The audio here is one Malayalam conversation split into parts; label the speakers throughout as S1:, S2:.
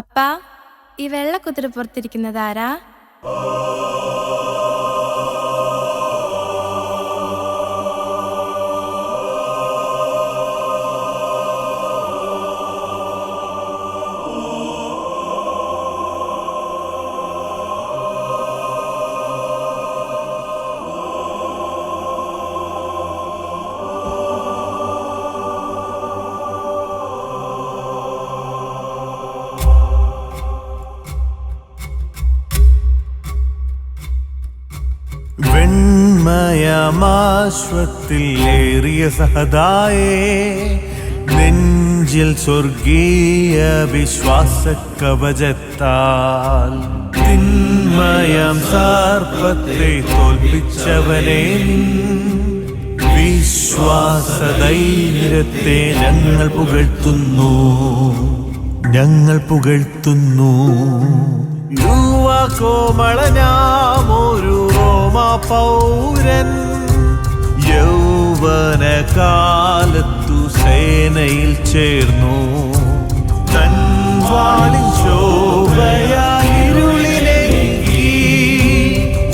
S1: അപ്പാ ഈ വെള്ള കുതിര പുറത്തിരിക്കുന്നത് ആരാ?
S2: വെൺമയമാശ്വത്തിൽ ഏറിയ സഹതായേ നെഞ്ചിൽ സ്വർഗീയ വിശ്വാസ കവചത്താൽ തിന്മയം സാർപ്പത്തെ തോൽപ്പിച്ചവനെ വിശ്വാസധൈര്യത്തെ ഞങ്ങൾ പുകഴ്ത്തുന്നു. ഞങ്ങൾ പുകഴ്ത്തുന്നു. കോമളനാ പൗരൻ യൗവന കാലത്തു സേനയിൽ ചേർന്നു. തൻ വാളിൻ ശോഭയായിരുളിനെ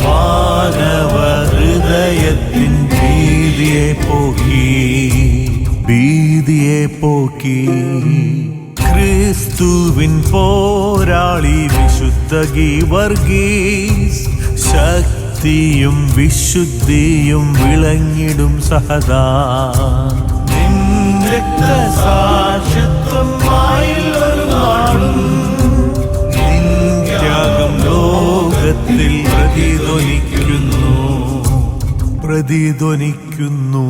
S2: മാനവ ഹൃദയത്തിൻ ഭീതിയെ പോക്കി. ഭീതിയെ പോക്കി. ക്രിസ്തുവിൻ പോരാളി വിശുദ്ധ ഗീവർഗീസ് ശക്തിയും വിശുദ്ധിയും വിളങ്ങിടും സഹദാ ത്യാഗം ലോകത്തിൽ പ്രതിധ്വനിക്കുന്നു. പ്രതിധ്വനിക്കുന്നു.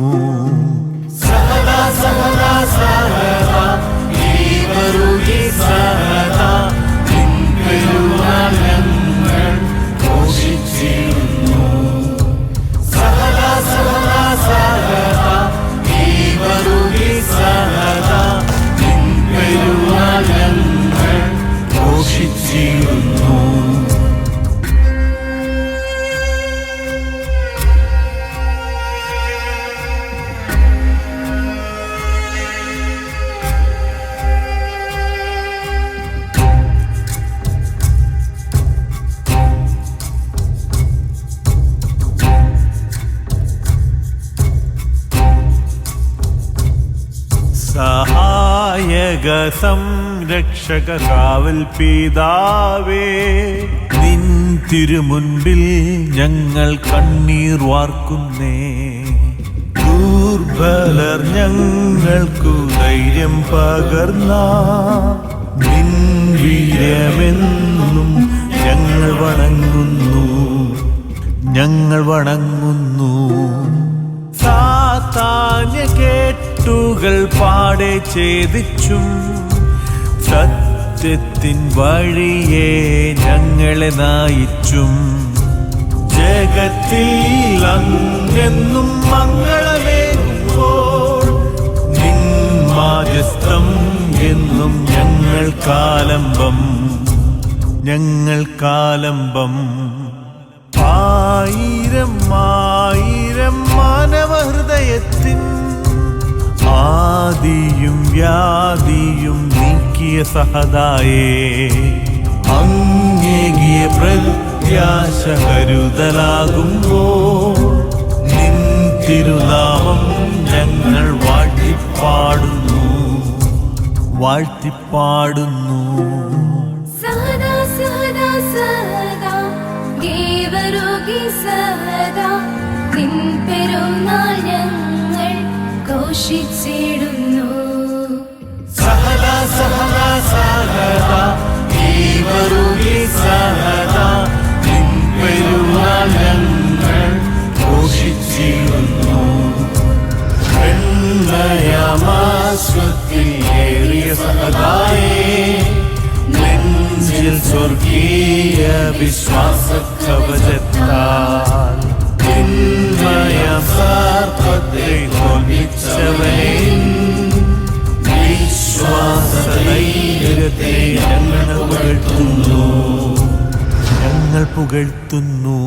S2: സഹദാ സഹദാ സഹദാ സഹായക സംരക്ഷക കാവൽ പിതാവേ നിൻ തിരുമുൻപിൽ ഞങ്ങൾ കണ്ണീർ വാർക്കുന്നേ. ദുർബലർ ഞങ്ങൾക്കു ധൈര്യം പകർന്ന നിൻ വീര്യമെന്നും ഞങ്ങൾ വണങ്ങുന്നു. ഞങ്ങൾ വണങ്ങുന്നു. സാത്താന്യ കേട്ടുകൾ പാടെ ഛേദിച്ചും. സത്യത്തിൻ വഴിയെ ഞങ്ങളെ നയിച്ചും. ജഗത്തിൽ അങ്ങെന്നും മംഗളമേകുമ്പോൾ നിൻ മാജസ്തം എന്നും ഞങ്ങൾ കാലംബം. ഞങ്ങൾ കാലംബം. ആയിരം ആയിരം മാനവഹൃദയത്തിൻ ആദിയും വ്യാധിയും നീക്കിയ സഹതായേ. അങ്ങേകിയ പ്രത്യാശ കരുതലാകുമ്പോ നിൻ തിരുനാമം ഞങ്ങൾ വാഴ്ത്തിപ്പാടുന്നു. വാഴ്ത്തിപ്പാടുന്നു.
S3: സഹദാ ദേവരോഗി സഹദാ നിൻ പെരുന്നാൾ ഞങ്ങൾ ഘോഷിച്ചിടുന്നു
S2: സഹദാ സഹദാ സഹദാ ഈവരുകി സഹദാ ഞങ്ങൾ ഘോഷിച്ചിരുന്നു വെണ്ണയമാസ്വത്തിൽ ഏറിയ സഹദായേ നെഞ്ചിൽ സ്വർഗീയ വിശ്വാസ കവചത്താൽ സാർപ്പത്തെ വിശ്വാസധൈര്യത്തെ ഞങ്ങൾ പുകഴ്ത്തുന്നു. ഞങ്ങൾ പുകഴ്ത്തുന്നു.